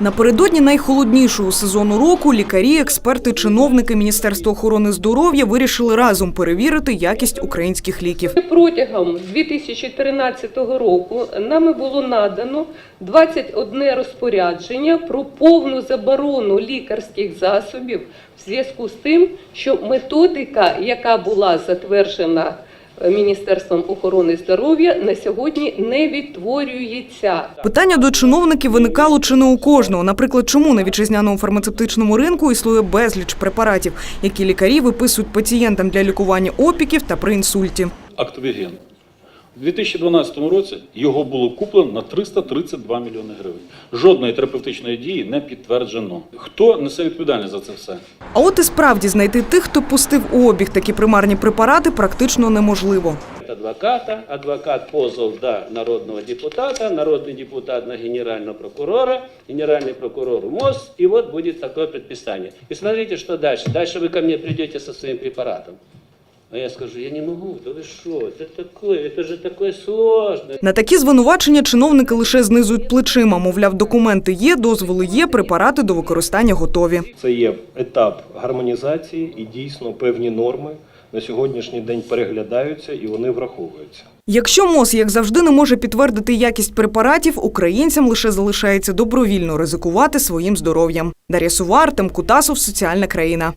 Напередодні найхолоднішого сезону року лікарі, експерти, чиновники Міністерства охорони здоров'я вирішили разом перевірити якість українських ліків. Протягом 2013 року нами було надано 21 розпорядження про повну заборону лікарських засобів в зв'язку з тим, що методика, яка була затверджена Міністерством охорони здоров'я, на сьогодні не відтворюється. Питання до чиновників виникало чи не у кожного. Наприклад, чому на вітчизняному фармацевтичному ринку існує безліч препаратів, які лікарі виписують пацієнтам для лікування опіків та при інсульті. Актовіген. У 2012 році його було куплено на 332 мільйони гривень. Жодної терапевтичної дії не підтверджено. Хто несе відповідальність за це все? А от і справді знайти тих, хто пустив у обіг такі примарні препарати, практично неможливо. адвоката, адвокат позов до народного депутата, народный депутат на генерального прокурора, генеральный прокурор в МОЗ, и вот будет такое предписание. И смотрите, что дальше. Дальше вы ко мне придете со своим препаратом. А я скажу, я не могу, да вы что, это такое, это же такое сложное. На такі звинувачення чиновники лише знизують плечима. Мовляв, документи є, дозволи є, препарати до використання готові. Це є етап гармонізації і дійсно певні норми на сьогоднішній день переглядаються і вони враховуються. Якщо МОЗ, як завжди, не може підтвердити якість препаратів, українцям лише залишається добровільно ризикувати своїм здоров'ям. Дар'я Сувар, Тим Кутасов, Соціальна країна.